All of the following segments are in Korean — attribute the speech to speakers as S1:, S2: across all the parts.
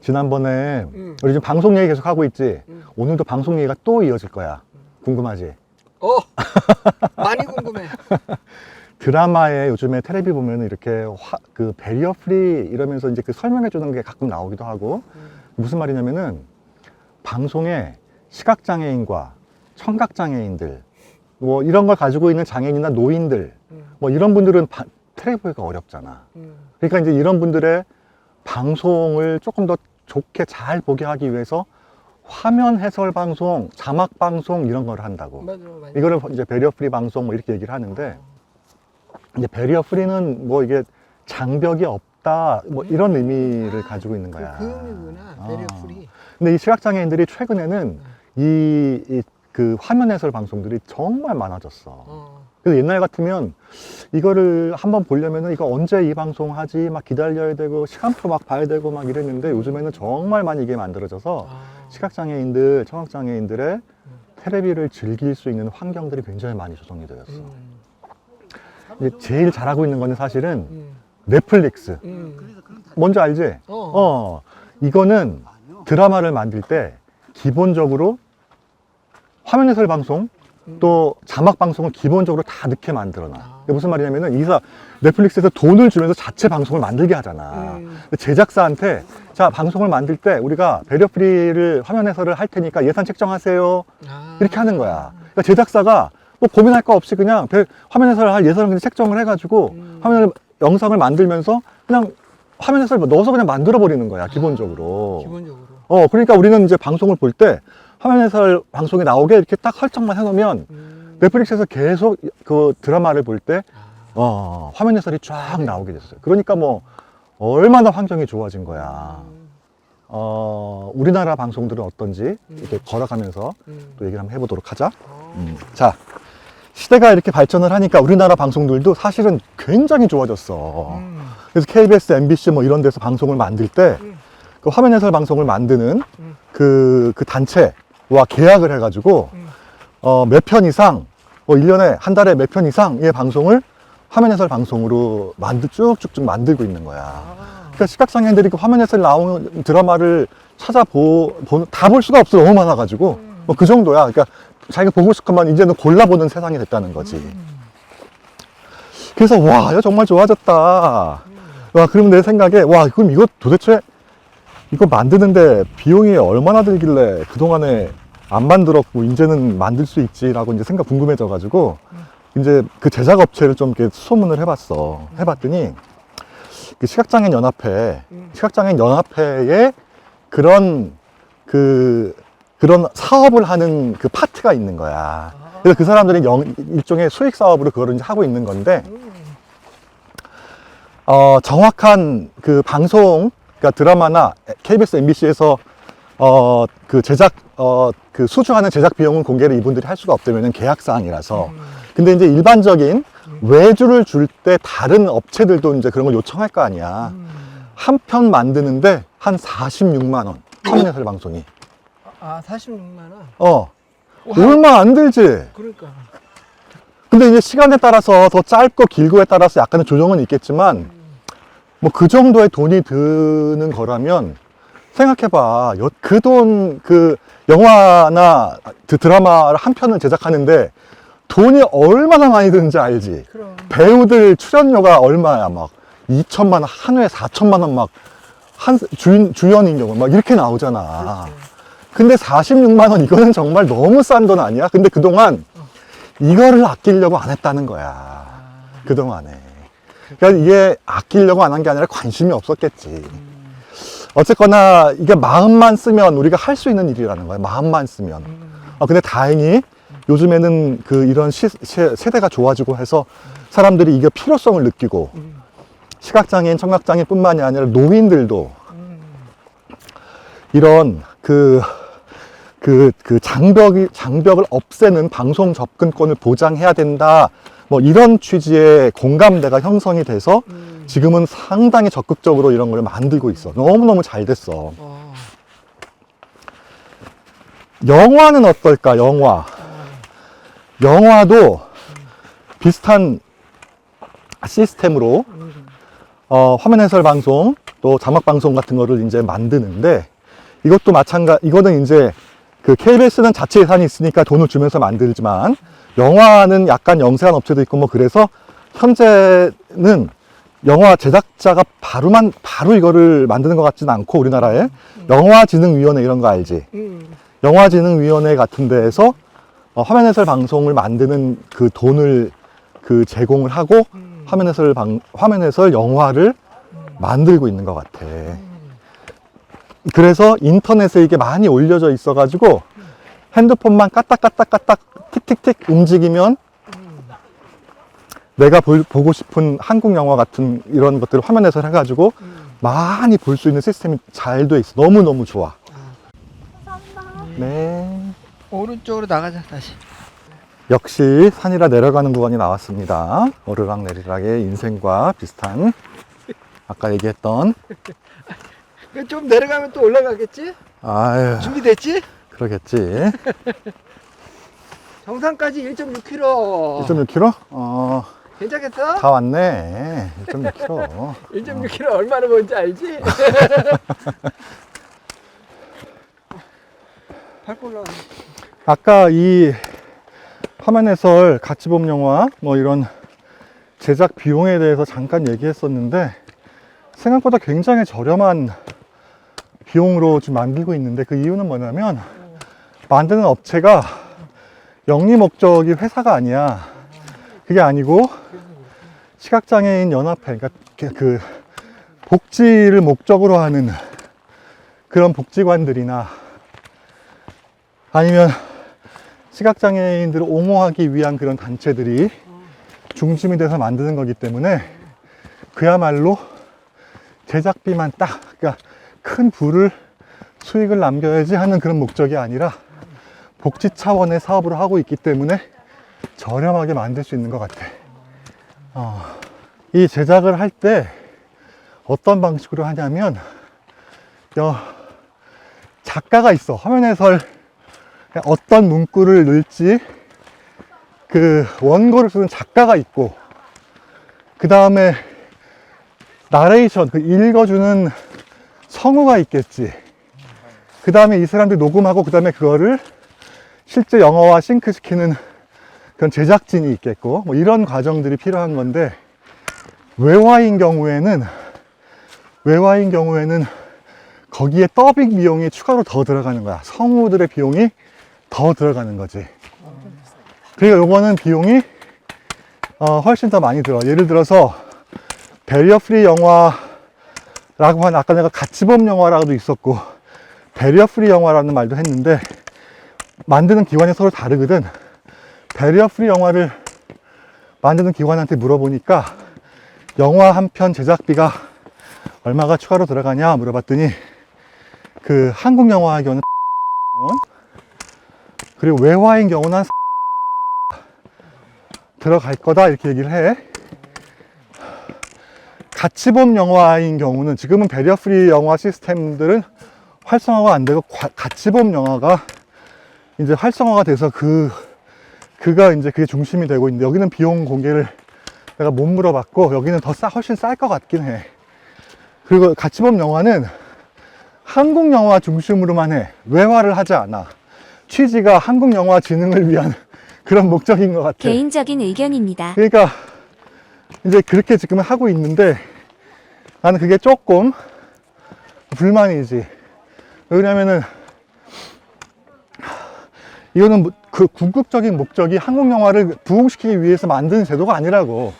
S1: 지난번에
S2: 음.
S1: 우리 지금 방송 얘기 계속 하고 있지.
S2: 음.
S1: 오늘도 방송 얘기가 또 이어질 거야. 궁금하지?
S2: 어 많이 궁금해.
S1: 드라마에 요즘에 텔레비 보면 이렇게 화, 그 베리어 프리 이러면서 이제 그 설명해 주는 게 가끔 나오기도 하고
S2: 음.
S1: 무슨 말이냐면은 방송에 시각 장애인과 청각 장애인들 뭐 이런 걸 가지고 있는 장애인이나 노인들
S2: 음.
S1: 뭐 이런 분들은 바- 텔레비 보기가 어렵잖아.
S2: 음.
S1: 그러니까 이제 이런 분들의 방송을 조금 더 좋게 잘 보게 하기 위해서 화면 해설 방송, 자막 방송 이런 걸 한다고.
S2: 맞아 맞아.
S1: 이거를 이제 베리어 프리 방송 뭐 이렇게 얘기를 하는데 이제 베리어 프리는 뭐 이게 장벽이 없다 뭐 이런 의미를 가지고 있는
S2: 그,
S1: 거야.
S2: 그 의미구나. 배려
S1: 어.
S2: 풀이.
S1: 근데 이 시각장애인들이 최근에는 이, 이 그 화면 해설 방송들이 정말 많아졌어.
S2: 어.
S1: 그래서 옛날 같으면 이거를 한번 보려면은 이거 언제 이 방송 하지 막 기다려야 되고 시간표 막 봐야 되고 막 이랬는데 요즘에는 정말 많이 이게 만들어져서
S2: 아.
S1: 시각장애인들, 청각장애인들의 텔레비를 즐길 수 있는 환경들이 굉장히 많이 조성이 되었어.
S2: 음.
S1: 이제 제일 잘하고 있는 거는 사실은
S2: 음.
S1: 넷플릭스.
S2: 음.
S1: 뭔지 알지?
S2: 어.
S1: 어. 이거는 드라마를 만들 때 기본적으로 화면 해설 방송 또 자막 방송을 기본적으로 다 넣게 만들어놔.
S2: 아.
S1: 무슨 말이냐면은 이사 넷플릭스에서 돈을 주면서 자체 방송을 만들게 하잖아.
S2: 음.
S1: 제작사한테 자 방송을 만들 때 우리가 배려 프리를 화면 해설을 할 테니까 예산 책정하세요.
S2: 아.
S1: 이렇게 하는 거야. 그러니까 제작사가 뭐 고민할 거 없이 그냥 배- 화면 해설을 할 예산을 그냥 책정을 해가지고
S2: 음.
S1: 화면 영상을 만들면서 그냥 화면 해설 넣어서 그냥 만들어 버리는 거야 기본적으로.
S2: 기본적으로.
S1: 어 그러니까 우리는 이제 방송을 볼때 화면 해설 방송에 나오게 이렇게 딱 설정만 해놓으면
S2: 음.
S1: 넷플릭스에서 계속 그 드라마를 볼때
S2: 아.
S1: 어, 화면 해설이 쫙 나오게 됐어요. 그러니까 뭐 얼마나 환경이 좋아진 거야.
S2: 음.
S1: 어 우리나라 방송들은 어떤지 이렇게 걸어가면서
S2: 음.
S1: 또 얘기를 한번 해보도록 하자.
S2: 어.
S1: 음. 자, 시대가 이렇게 발전을 하니까 우리나라 방송들도 사실은 굉장히 좋아졌어.
S2: 음.
S1: 그래서 KBS, MBC 뭐 이런 데서 방송을 만들 때,
S2: 음.
S1: 그 화면 해설 방송을 만드는
S2: 음.
S1: 그, 그 단체 와 계약을 해가지고,
S2: 음.
S1: 어, 몇 편 이상, 뭐 1년에 한 달에 몇 편 이상의 방송을 화면 해설 방송으로 만들, 쭉쭉쭉 만들고 있는 거야.
S2: 아.
S1: 그러니까 시각장애인들이 그 화면 해설 나오는 드라마를 찾아보, 다 볼 수가 없어. 너무 많아가지고.
S2: 음.
S1: 뭐그 정도야. 그러니까 자기가 보고 싶은 것만 이제는 골라보는 세상이 됐다는 거지.
S2: 음.
S1: 그래서 와, 이거 정말 좋아졌다. 와, 그러면 내 생각에 와, 그럼 이거 도대체 이거 만드는데 비용이 얼마나 들길래 그동안에 안 만들었고 이제는 만들 수 있지라고 이제 생각 궁금해져 가지고 이제 그 제작 업체를 좀 이렇게 소문을 해봤어. 해봤더니 그 시각장애인 연합회,
S2: 음.
S1: 시각장애인 연합회에 그런 그 그런 사업을 하는 그 파트가 있는 거야. 그래서 그 사람들이 영- 일종의 수익 사업으로 그거를 이제 하고 있는 건데,
S2: 음.
S1: 어, 정확한 그 방송, 그러니까 드라마나 KBS, MBC에서 어, 그 제작, 어, 그 수주하는 제작 비용은 공개를 이분들이 할 수가 없다면 계약 사항이라서.
S2: 음.
S1: 근데 이제 일반적인 외주를 줄 때 다른 업체들도 이제 그런 걸 요청할 거 아니야.
S2: 음.
S1: 한편 만드는데 한 46만 원. 화면 해설 방송이.
S2: 아 46만 원.
S1: 어.
S2: 와.
S1: 얼마 안 들지?
S2: 그러니까.
S1: 근데 이제 시간에 따라서 더 짧고 길고에 따라서 약간의 조정은 있겠지만 뭐 그 정도의 돈이 드는 거라면 생각해봐. 그 돈, 그 영화나 그 드라마를 한 편을 제작하는데 돈이 얼마나 많이 드는지 알지?
S2: 그럼.
S1: 배우들 출연료가 얼마야? 막 2천만 원, 한 회에 4천만 원 막 한 주인, 주연인 경우 막 이렇게 나오잖아.
S2: 그렇지.
S1: 근데 46만 원 이거는 정말 너무 싼 돈 아니야? 근데 그동안 이거를 아끼려고 안 했다는 거야.
S2: 아.
S1: 그동안에. 그러니까 이게 아끼려고 안 한 게 아니라 관심이 없었겠지. 어쨌거나 이게 마음만 쓰면 우리가 할 수 있는 일이라는 거야. 마음만 쓰면.
S2: 음.
S1: 아, 근데 다행히 요즘에는 그 이런 시, 세, 세대가 좋아지고 해서 사람들이 이게 필요성을 느끼고
S2: 음.
S1: 시각장애인, 청각장애인 뿐만이 아니라 노인들도
S2: 음.
S1: 이런 그, 그, 그 장벽이, 장벽을 없애는 방송 접근권을 보장해야 된다. 뭐 이런 취지의 공감대가 형성이 돼서
S2: 음.
S1: 지금은 상당히 적극적으로 이런 걸 만들고 있어. 너무너무 잘 됐어.
S2: 어.
S1: 영화는 어떨까, 영화. 영화도 비슷한 시스템으로
S2: 음.
S1: 어, 화면 해설 방송 또 자막 방송 같은 거를 이제 만드는데 이것도 마찬가지 이거는 이제 그 KBS는 자체 예산이 있으니까 돈을 주면서 만들지만 영화는 약간 영세한 업체도 있고 뭐 그래서 현재는 영화 제작자가 바로만 바로 이거를 만드는 것 같지는 않고 우리나라에 영화진흥위원회 이런 거 알지?
S2: 음.
S1: 영화진흥위원회 같은 데에서 어, 화면 해설 방송을 만드는 그 돈을 그 제공을 하고
S2: 음.
S1: 화면 해설 방 화면 해설 영화를 만들고 있는 것 같아. 그래서 인터넷에 이게 많이 올려져 있어 가지고 핸드폰만 까딱까딱까딱 틱틱틱 움직이면 내가 볼- 보고 싶은 한국 영화 같은 이런 것들을 화면 해설 해가지고
S2: 음.
S1: 많이 볼 수 있는 시스템이 잘 돼 있어. 너무 너무 좋아. 네.
S2: 오른쪽으로 나가자 다시.
S1: 역시 산이라 내려가는 구간이 나왔습니다. 오르락 내리락의 인생과 비슷한 아까 얘기했던
S2: 그 좀 내려가면 또 올라가겠지?
S1: 아유
S2: 준비됐지?
S1: 그러겠지.
S2: 정상까지 1.6km.
S1: 1.6km? 어,
S2: 괜찮겠어?
S1: 다 왔네. 1.6km.
S2: 1.6km 얼마나 먼지 알지? 밟고 올라가.
S1: 아까 이 화면 해설 가치범 영화 뭐 이런 제작 비용에 대해서 잠깐 얘기했었는데 생각보다 굉장히 저렴한 비용으로 지금 만들고 있는데 그 이유는 뭐냐면 만드는 업체가 영리 목적이 회사가 아니야. 그게 아니고 시각장애인 연합회 그러니까 그- 그 복지를 목적으로 하는 그런 복지관들이나 아니면 시각장애인들을 옹호하기 위한 그런 단체들이 중심이 돼서 만드는 거기 때문에 그야말로 제작비만 딱, 큰 부를 수익을 남겨야지 하는 그런 목적이 아니라 복지 차원의 사업을 하고 있기 때문에 저렴하게 만들 수 있는 것 같아. 어, 이 제작을 할 때 어떤 방식으로 하냐면, 여, 작가가 있어. 화면 해설 어떤 문구를 넣을지 그 원고를 쓰는 작가가 있고 그 다음에 나레이션 그 읽어주는 성우가 있겠지 그 다음에 이 사람들이 녹음하고 그 다음에 그거를 실제 영어와 싱크시키는 그런 제작진이 있겠고 뭐 이런 과정들이 필요한 건데 외화인 경우에는 외화인 경우에는 거기에 더빙 비용이 추가로 더 들어가는 거야 성우들의 비용이 더 들어가는 거지. 그리고 요거는 비용이 어, 훨씬 더 많이 들어. 예를 들어서 베리어 프리 영화 라고 한 아까 내가 가치범 영화라고도 있었고 베리어 프리 영화라는 말도 했는데 만드는 기관이 서로 다르거든. 베리어 프리 영화를 만드는 기관한테 물어보니까 영화 한 편 제작비가 얼마가 추가로 들어가냐 물어봤더니 그 한국 영화의 경우는 원 그리고 외화인 경우는 한 들어갈 거다 이렇게 얘기를 해. 가치범 영화인 경우는 지금은 배리어 프리 영화 시스템들은 활성화가 안 되고 과- 가치범 영화가 이제 활성화가 돼서 그 그가 이제 그게 중심이 되고 있는데 여기는 비용 공개를 내가 못 물어봤고 여기는 더 싸, 훨씬 쌀 것 같긴 해. 그리고 가치범 영화는 한국 영화 중심으로만 해. 외화를 하지 않아. 취지가 한국 영화 진흥을 위한 그런 목적인 것 같아.
S3: 개인적인 의견입니다.
S1: 그러니까 이제 그렇게 지금 하고 있는데 나는 그게 조금 불만이지. 왜냐면은 이거는 뭐- 그 궁극적인 목적이 한국 영화를 부흥시키기 위해서 만드는 제도가 아니라고.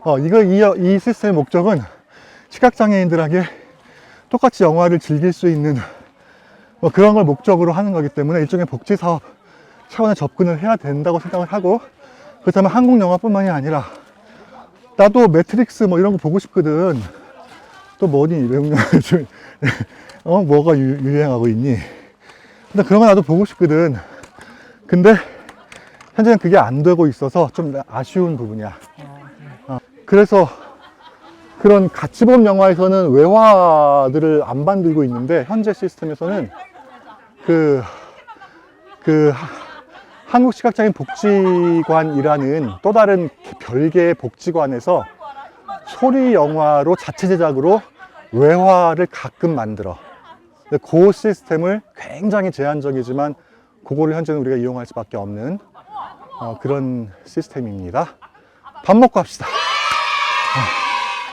S1: 어, 이거 이, 이 시스템의 목적은 시각 장애인들에게 똑같이 영화를 즐길 수 있는 뭐 그런 걸 목적으로 하는 거기 때문에 일종의 복지 사업 차원의 접근을 해야 된다고 생각을 하고 그렇다면 한국 영화뿐만이 아니라 나도 매트릭스 뭐 이런 거 보고 싶거든. 또 뭐니 외국 영화 요즘 어 뭐가 유, 유행하고 있니? 근데 그런 거 나도 보고 싶거든. 근데 현재는 그게 안 되고 있어서 좀 아쉬운 부분이야. 어, 그래서 그런 가치범 영화에서는 외화들을 안 만들고 있는데 현재 시스템에서는 그, 그 하- 한국시각장애인 복지관이라는 또 다른 별개의 복지관에서 소리 영화로 자체 제작으로 외화를 가끔 만들어. 근데 그 시스템을 굉장히 제한적이지만 그거를 현재는 우리가 이용할 수밖에 없는 어, 그런 시스템입니다. 밥 먹고 합시다. 아.